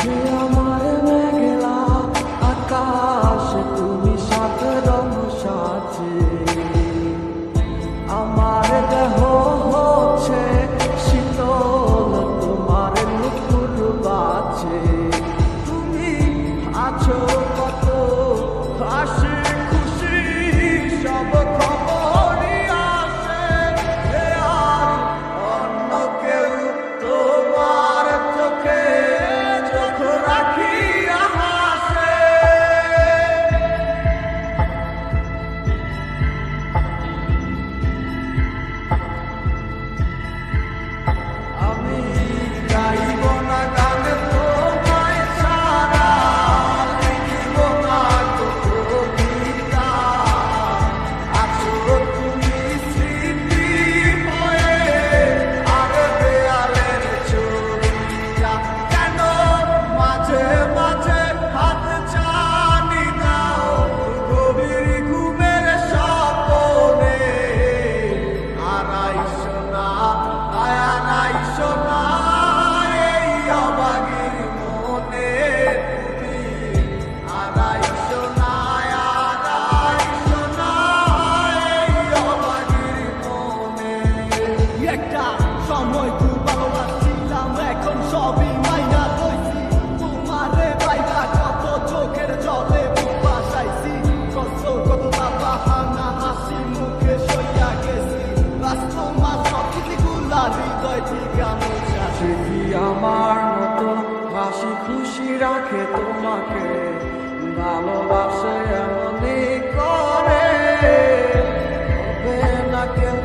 যে আমার সময় খুব ভালোবাসছিলাম এখন সবই মাইনা ধরছি তোমারে বাইনা কত চোখের জলে বুক বাসাইছি কষ্ট কত না বাহানা হাসি মুখে সইয়া গেছি রাস্তা মাস প্রকৃতি গুলা হৃদয় ঠিকা মোছা আমার মতো হাসি খুশি রাখে তোমাকে ভালোবাসে এমনই করে না কেউ